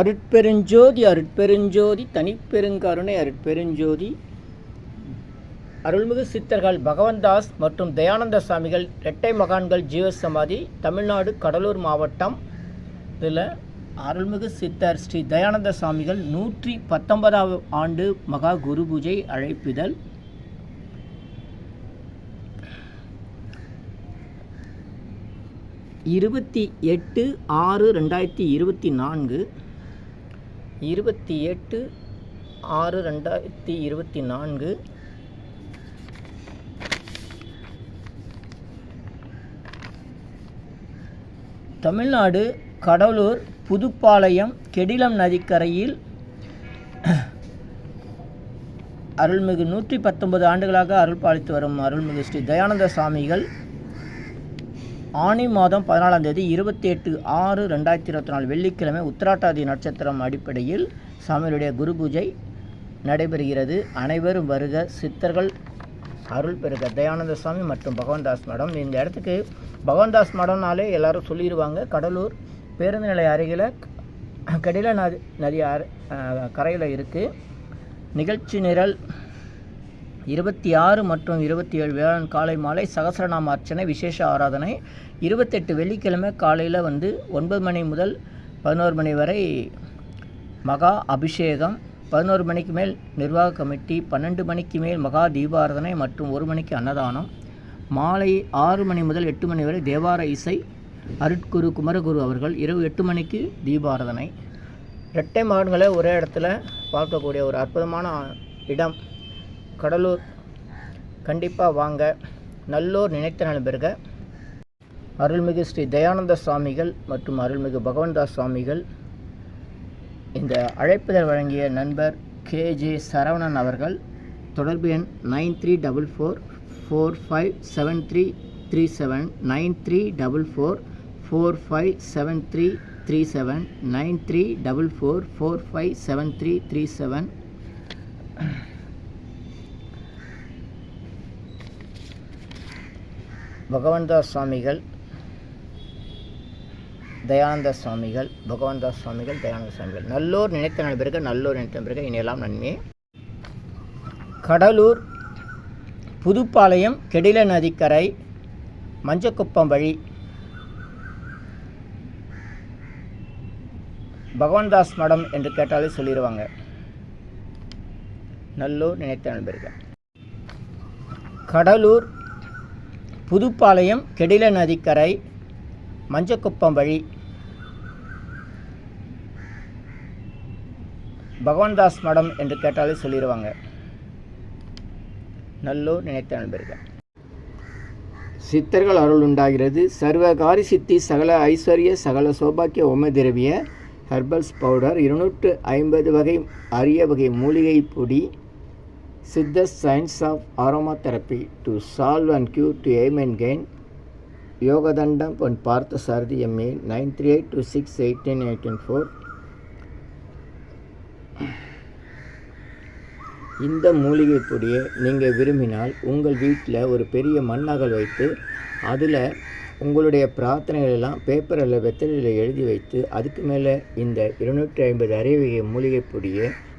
அருட்பெருஞ்சோதி அருட்பெருஞ்சோதி தனிப்பெருங்கருணை அருட்பெருஞ்சோதி. அருள்மிகு சித்தர்கள் பகவந்தாஸ் மற்றும் தயானந்த சுவாமிகள் இரட்டை மகான்கள் ஜீவசமாதி தமிழ்நாடு கடலூர் மாவட்டம் இதில் அருள்மிகு சித்தர் ஸ்ரீ தயானந்த சுவாமிகள் நூற்றி பத்தொன்பதாவது ஆண்டு மகா குரு பூஜை அழைப்பிதழ். இருபத்தி எட்டு ஆறு ரெண்டாயிரத்தி இருபத்தி நான்கு இருபத்தி எட்டு ஆறு ரெண்டாயிரத்தி இருபத்தி நான்கு. தமிழ்நாடு கடலூர் புதுப்பாளையம் கெடிலம் நதிக்கரையில் அருள்மிகு நூற்றி பத்தொன்பது ஆண்டுகளாக அருள் பாலித்து வரும் அருள்மிகு ஸ்ரீ தயானந்த சுவாமிகள் ஆனி மாதம் பதினாலாம் தேதி இருபத்தி எட்டு ஆறு ரெண்டாயிரத்தி இருபத்தி நாலு வெள்ளிக்கிழமை உத்திராட்டாதி நட்சத்திரம் அடிப்படையில் சாமியுடைய குரு பூஜை நடைபெறுகிறது. அனைவரும் வருக சித்தர்கள் அருள் பெருக. தயானந்த சுவாமி மற்றும் பகவான்தாஸ் மடம். இந்த இடத்துக்கு பகவான்தாஸ் மடம்னாலே எல்லாரும் சொல்லிடுவாங்க. கடலூர் பேருந்து நிலைய அருகில் கடில நதி நதி கரையில் இருக்குது நிகழ்ச்சி நிரல் இருபத்தி ஆறு மற்றும் இருபத்தி ஏழு வேளாண் காலை மாலை சகசரநாம அர்ச்சனை விசேஷ ஆராதனை. இருபத்தெட்டு வெள்ளிக்கிழமை காலையில் வந்து ஒன்பது மணி முதல் பதினோரு மணி வரை மகா அபிஷேகம். பதினோரு மணிக்கு மேல் நிர்வாக கமிட்டி பன்னெண்டு மணிக்கு மேல் மகா தீபாராதனை மற்றும் ஒரு மணிக்கு அன்னதானம். மாலை ஆறு மணி முதல் எட்டு மணி வரை தேவார இசை அருட்குரு குமரகுரு அவர்கள் இரவு எட்டு மணிக்கு தீபாராதனை. இரட்டை மகன்களை ஒரே இடத்துல பார்க்கக்கூடிய ஒரு அற்புதமான இடம். கடலூர். கண்டிப்பாக வாங்க. நல்லோர் நினைத்த நலம் பெறுக அருள்மிகு ஸ்ரீ தயானந்த சுவாமிகள் மற்றும் அருள்மிகு பகவன்தாஸ் சுவாமிகள். இந்த அழைப்புதல் வழங்கிய நண்பர் கேஜே சரவணன் அவர்கள். தொடர்பு எண் nine three double four four five seven three three seven nine three double four four five seven three three seven nine three double four four five seven three three seven. Bhagavandas சுவாமிகள் தயானந்த சுவாமிகள் பகவந்தாஸ் சுவாமிகள் தயானந்த சுவாமிகள். நல்லோர் நினைத்த நாள் நல்லோர் நினைத்த பிறகு இனியெல்லாம் நன்மையே கடலூர் புதுப்பாளையம் கெடில நதிக்கரை மஞ்சக்குப்பம் வழி பகவான்தாஸ் மடம் என்று கேட்டாலே சொல்லிடுவாங்க நல்லூர் நினைத்த நண்பர்கள் கடலூர் புதுப்பாளையம் கெடில நதிக்கரை மஞ்சக்குப்பம் வழி. பகவான்தாஸ் மடம் என்று கேட்டாலே சொல்லிடுவாங்க நல்லூர் நினைத்த நண்பர்கள். சித்தர்கள் அருள் உண்டாகிறது. சர்வகாரி சித்தி சகல ஐஸ்வர்ய சகல சோபாக்கிய உமை திரவிய ஹெர்பல்ஸ் பவுடர் இருநூற்று ஐம்பது வகை அரிய வகை மூலிகை பொடி Siddha science of aromatherapy to solve and cure to aim and gain Yogadandam Pon Partha Sarathi MA nine three eight two six eighteen eighteen four இந்த மூலிகை பொடியை நீங்கள் விரும்பினால் உங்கள் வீட்டில் ஒரு பெரிய மண்ணகல் வைத்து அதில் உங்களுடைய பிரார்த்தனைகளெல்லாம் பேப்பரில் வெத்தலையில் எழுதி வைத்து அதுக்கு மேலே இந்த இருநூற்றி ஐம்பது அரைவகை மூலிகை பொடியை